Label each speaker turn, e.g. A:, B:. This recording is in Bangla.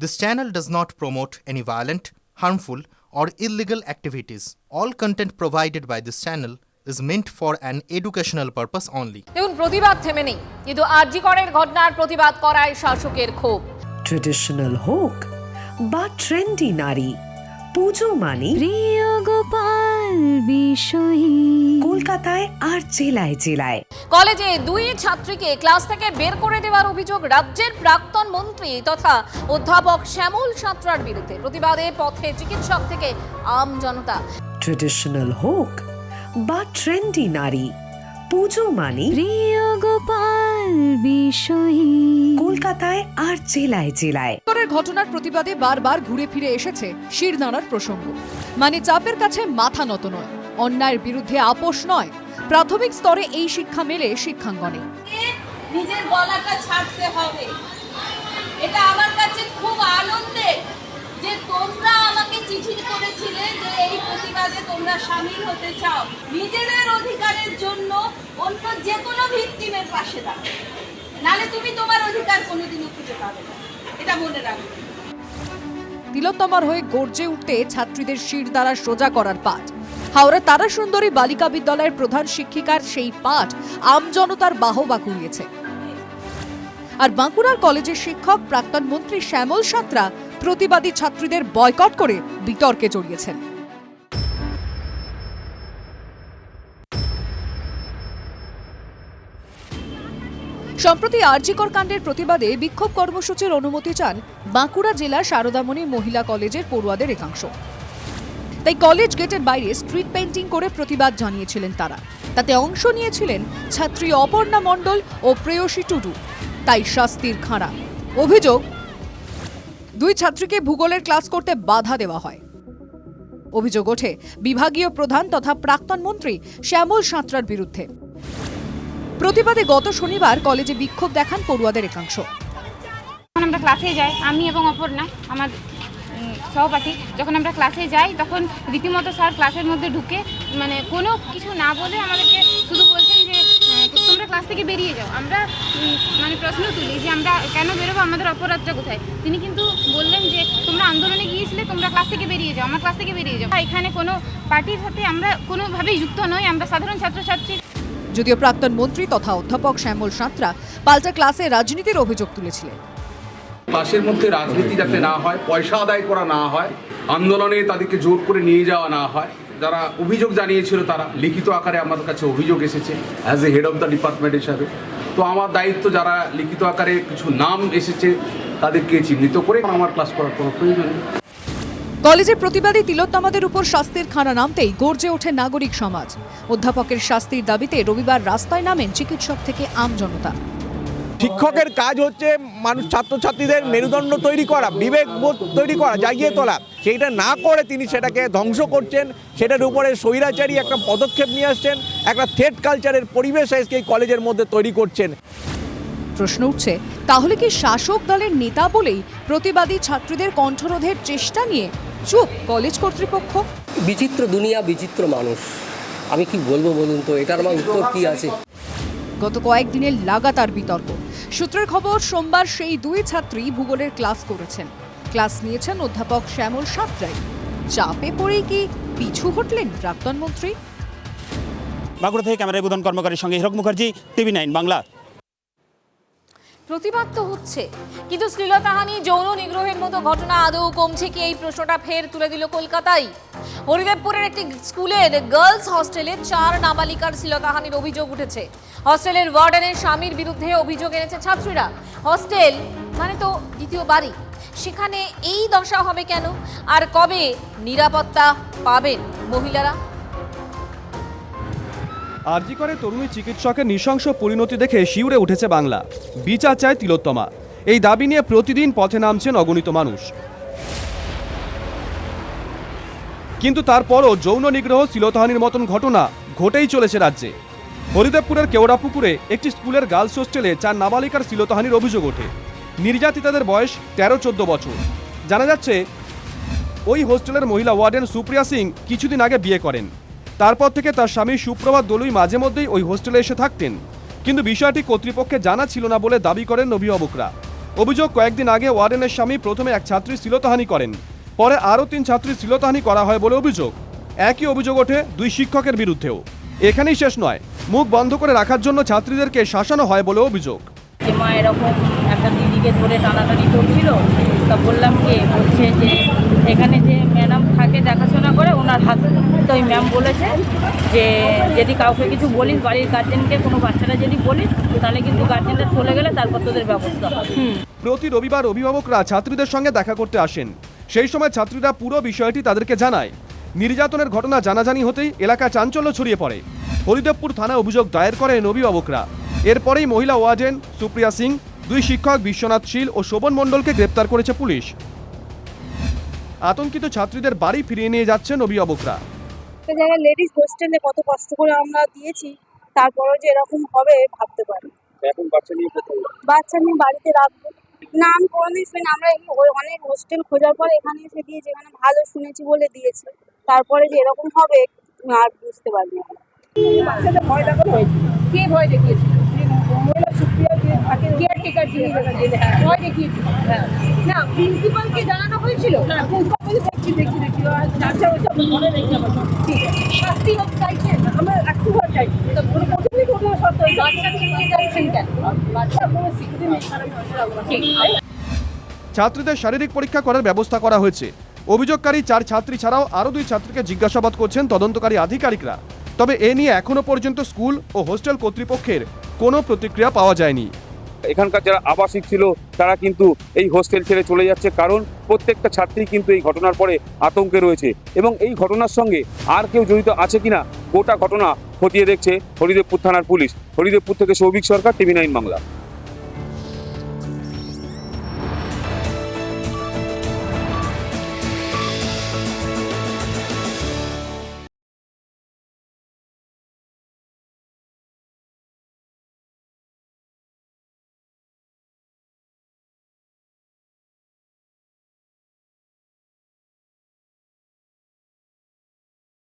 A: This channel does not promote any violent, harmful, or illegal activities. All content provided by this channel is meant for an educational purpose only.
B: দেখুন প্রতিবাদ থেমে নেই কিন্তু আরজিকরের ঘটনার প্রতিবাদ করায় শাসকের ক্ষোভ
C: ট্রেডিশনাল হোক বা ট্রেন্ডি নারী পুজো মানে
D: প্রিয় গোপাল বিষয়ী
C: কলকাতায় আর জেলায় জেলায়
B: কলেজে দুই ছাত্রীকে ক্লাস থেকে বের করে দেওয়ার অভিযোগ রাজ্যের প্রাক্তন মন্ত্রী তথা অধ্যাপক শ্যামল সাঁতরার বিরুদ্ধে। প্রতিবাদে পথে চিকিৎসক থেকে আম জনতা।
C: ট্রেডিশনাল হোক বা ট্রেন্ডি নারী পুজো মানে
D: প্রিয় গোপাল বিষয়ী।
C: কলকাতায় আর জেলায় জেলায়।
E: উত্তরের ঘটনার প্রতিবাদে বারবার ঘুরে ফিরে এসেছে শিরদাঁড়ার প্রসঙ্গ। মানে চাপের কাছে মাথা নত নয় অন্যায়ের বিরুদ্ধে আপোষ নয় প্রাথমিক স্তরে এই শিক্ষা মেলে শিক্ষাঙ্গনে।
F: নিজের গলাটা ছাড়তে হবে। এটা আমার কাছে খুব আনন্দের যে তোমরা আমাকে চিঠি করেছিলে যে এই প্রতিবাদে তোমরা সামিল হতে চাও। নিজেদের অধিকারের জন্য অন্য যে কোনো ভিত্তিমের পাশে দাঁড়াও। নালে তুমি তোমার অধিকার কোনোদিনও খুঁজে পাবে না। এটা মনে রাখবে।
E: তিলোত্তমার হয়ে গর্জে উঠতে ছাত্রীদের শির দ্বারা সোজা করার পাঠ। হাওড়া তারা সুন্দরী বালিকা বিদ্যালয়ের প্রধান শিক্ষিকার সেই পাঠ আমজনতার বাহবা কুড়িয়েছে। আর বাঁকুড়ার কলেজের শিক্ষক, প্রাক্তন মন্ত্রী শ্যামল সাঁতরা প্রতিবাদী ছাত্রীদের বয়কট করে বিতর্কে জড়িয়েছেন। সম্প্রতি আরজিকর কাণ্ডের প্রতিবাদে বিক্ষোভ কর্মসূচির অনুমতি চান বাঁকুড়া জেলা শারদামণি মহিলা কলেজের পড়ুয়াদের একাংশ। তাই কলেজ গেটের বাইরে স্ট্রিট পেন্টিং করে প্রতিবাদ জানিয়েছিলেন তারা। তাতে অংশ নিয়েছিলেন ছাত্রী অপর্ণা মণ্ডল ও প্রেয়সী টুডু। তাই শাস্তির খাঁড়া। অভিযোগ, দুই ছাত্রীকে ভূগোলের ক্লাস করতে বাধা দেওয়া হয়। অভিযোগ ওঠে, বিভাগীয় প্রধান তথা প্রাক্তন মন্ত্রী শ্যামল সাঁতরার বিরুদ্ধে। প্রতিবাদে গত শনিবার কলেজে বিক্ষোভ দেখান পড়ুয়াদের একাংশ।
G: আমরা ক্লাসে যাই, আমি এবং অপর্ণা, আমার সহপাঠী, যখন আমরা ক্লাসে যাই, তখন রীতিমতো স্যার ক্লাসের মধ্যে ঢুকে মানে কোনো কিছু না বলে আমাদেরকে শুধু বলছেন যে তোমরা ক্লাস থেকে বেরিয়ে যাও। আমরা মানে প্রশ্ন তুলি যে, আমরা কেন বেরোবো? আমাদের অপরাধটা কোথায়? তিনি কিন্তু বললেন যে, তোমরা আন্দোলনে গিয়েছিলে, তোমরা ক্লাস থেকে বেরিয়ে যাও, আমার ক্লাস থেকে বেরিয়ে যাও। এখানে কোনো পার্টির সাথে আমরা কোনোভাবেই যুক্ত নই, আমরা সাধারণ ছাত্রছাত্রী।
E: যদিও প্রাক্তন মন্ত্রী তথা অধ্যাপক শ্যামল সাঁতরা পাল্টা ক্লাসে রাজনীতির অভিযোগ তুলেছিলেন।
H: ক্লাসের মধ্যে রাজনীতি যাতে না হয়, পয়সা আদায় করা না হয়, আন্দোলনে তাদেরকে জোর করে নিয়ে যাওয়া না হয়, যারা অভিযোগ জানিয়েছিল তারা, লিখিত আকারে আমাদের কাছে অভিযোগ এসেছে as a head of the department হিসাবে। তো আমার দায়িত্ব যারা লিখিত আকারে কিছু নাম এসেছে, তাদেরকে চিহ্নিত করে আমার ক্লাস করার কোনো প্রয়োজন নেই।
E: কলেজের প্রতিবাদী তিলোত্তমাদের উপর শাস্তির খানা নামতেই গর্জে ওঠে নাগরিক সমাজ। অধ্যাপকের শাস্তির দাবিতে রবিবার রাস্তায় নামেন চিকিৎসক থেকে আমজনতা
I: শিক্ষকের কাজ হচ্ছে মানুষ ছাত্রছাত্রীদের মেরুদণ্ড তৈরি করা বিবেক বোধ তৈরি করা জাগিয়ে তোলা। সেইটা না করে তিনি সেটাকে ধ্বংস করছেন সেটার উপরে স্বৈরাচারী একটা পদক্ষেপ নিয়ে আসছেন একটা থ্রেড কালচারের পরিবেশ আজকে এই কলেজের মধ্যে তৈরি করছেন।
E: প্রশ্ন উঠছে তাহলে কি শাসক দলের নেতা বলেই প্রতিবাদী ছাত্রীদের কণ্ঠরোধের চেষ্টা নিয়ে চুপ কলেজ কর্তৃপক্ষ?
J: বিচিত্র দুনিয়া বিচিত্র মানুষ। আমি কি বলব বলুন তো? এটার আমার উত্তর কি আছে?
E: গত কয়েকদিনের লাগাতার বিতর্ক। সূত্রের খবর, সোমবার সেই দুই ছাত্রী ভূগোলের ক্লাস করেছেন। ক্লাস নিয়েছেন অধ্যাপক শ্যামল সাতরাই। চাপে পড়েই কি পিছু হটলেন প্রাক্তন মন্ত্রী?
K: বাঁকুড়া থেকে ক্যামেরায় বুধন কর্মকারীর সঙ্গে হিরক মুখার্জি, টিভি নাইন বাংলা।
B: প্রতিবাদ তো হচ্ছে। কিন্তু শ্লীলতাহানি যৌন নিগ্রহের মতো ঘটনা আদৌ কমছে কি? এই প্রশ্নটা ফের তুলে দিল কলকাতায় হরিদেবপুরের একটি স্কুলের গার্লস হস্টেলে চার নাবালিকার শ্লীলতাহানির অভিযোগ উঠেছে। হস্টেলের ওয়ার্ডেনের স্বামীর বিরুদ্ধে অভিযোগ এনেছে ছাত্রীরা। হস্টেল মানে তো দ্বিতীয় বাড়ি। সেখানে এই দশা হবে কেন? আর কবে নিরাপত্তা পাবেন মহিলারা?
L: আরজি করে তরুণী চিকিৎসকের নৃশংস পরিণতি দেখে শিউরে উঠেছে বাংলা। বিচার চায় তিলোত্তমা। এই দাবি নিয়ে প্রতিদিন পথে নামছেন অগণিত মানুষ। কিন্তু তারপরও যৌন নিগ্রহ শিলতাহানির মতন ঘটনা ঘটেই চলেছে রাজ্যে। হরিদেবপুরের কেওড়াপুকুরে একটি স্কুলের গার্লস হোস্টেলে চার নাবালিকার শিলতাহানির অভিযোগ ওঠে। নির্যাতিতাদের বয়স তেরো চোদ্দ বছর। জানা যাচ্ছে, ওই হোস্টেলের মহিলা ওয়ার্ডেন সুপ্রিয়া সিং কিছুদিন আগে বিয়ে করেন। তারপর থেকে তার স্বামী সুপ্রভাত দলুই মাঝে মধ্যেই ওই হোস্টেলে এসে থাকতেন। কিন্তু বিষয়টি কর্তৃপক্ষে জানা ছিল না বলে দাবি করেন অভিভাবকরা। অভিযোগ কয়েকদিন আগে ওয়ার্ডেনের স্বামী প্রথমে এক ছাত্রী শ্লীলতাহানি করেন। পরে আরও তিন ছাত্রী শ্লীলতাহানি করা হয় বলে অভিযোগ। একই অভিযোগ ওঠে দুই শিক্ষকের বিরুদ্ধেও। এখানেই শেষ নয়, মুখ বন্ধ করে রাখার জন্য ছাত্রীদেরকে শাসানো হয় বলে অভিযোগ।
F: মা এরকম একটা দিদিকে ধরে টানাটানি করছিল, তা বললাম কি, বলছে যে এখানে যে ম্যাডাম থাকে দেখাশোনা করে ওনার হাসবেন্ড তো ওই ম্যাম বলেছে যে যদি কাউকে কিছু বলিস বাড়ির গার্জেনকে কোনো বাচ্চারা যদি বলিস তাহলে কিন্তু গার্জেনরা চলে গেলে তারপর তোদের ব্যবস্থা হবে।
L: প্রতি রবিবার অভিভাবকরা ছাত্রীদের সঙ্গে দেখা করতে আসেন। সেই সময় ছাত্রীরা পুরো বিষয়টি তাদেরকে জানায়। নির্যাতনের ঘটনা জানাজানি হতেই এলাকায় চাঞ্চল্য ছড়িয়ে পড়ে। হরিদেবপুর থানায় অভিযোগ দায়ের করেন অভিভাবকরা। এরপরেই মহিলা ওয়ার্ডেন সুপ্রিয়া সিং দুই শিক্ষক বিশ্বনাথ শীল ও শোভন মণ্ডলকে গ্রেপ্তার করেছে পুলিশ। আতঙ্কিত ছাত্রীদের বাড়ি ফিরিয়ে নিয়ে যাচ্ছেন অভিভাবকরা।
F: জায়গায় লেডিস হোস্টেলে কত কষ্ট করে আমরা দিয়েছি তারপরেও যে এরকম হবে ভাবতে পারি।
I: এখন বাচ্চা নিয়ে
F: বাচ্চা নিয়ে বাড়িতে রাখব। না আমি কোনোদিন শুনি আমরা অনেক হোস্টেল খোঁজার পর এখানে এসে দিয়েছি এখানে ভালো শুনেছি বলে দিয়েছি। তারপরে যে এরকম হবে আর বুঝতে পারি না। বাচ্চাদের ভয় দেখানো হয়েছে। কে ভয় দেখিয়েছিল? মহিলা সুপ্রিয়া যে
L: ছাত্রীদের শারীরিক পরীক্ষা করার ব্যবস্থা করা হয়েছে। অভিযোগকারী চার ছাত্রী ছাড়াও আরও দুই ছাত্রীকে জিজ্ঞাসাবাদ করছেন তদন্তকারী আধিকারিকরা। তবে এ নিয়ে এখনও পর্যন্ত স্কুল ও হোস্টেল কর্তৃপক্ষের কোনো প্রতিক্রিয়া পাওয়া যায়নি।
M: এখানকার যারা আবাসিক ছিল, তারা কিন্তু এই হোস্টেল ছেড়ে চলে যাচ্ছে। কারণ প্রত্যেকটা ছাত্রী কিন্তু এই ঘটনার পরে আতঙ্কে রয়েছে। এবং এই ঘটনার সঙ্গে আর কেউ জড়িত আছে কিনা, গোটা ঘটনা খতিয়ে দেখছে হরিদেবপুর থানার পুলিশ। হরিদেবপুর থেকে সৌভিক সরকার, টিভি নাইন বাংলা।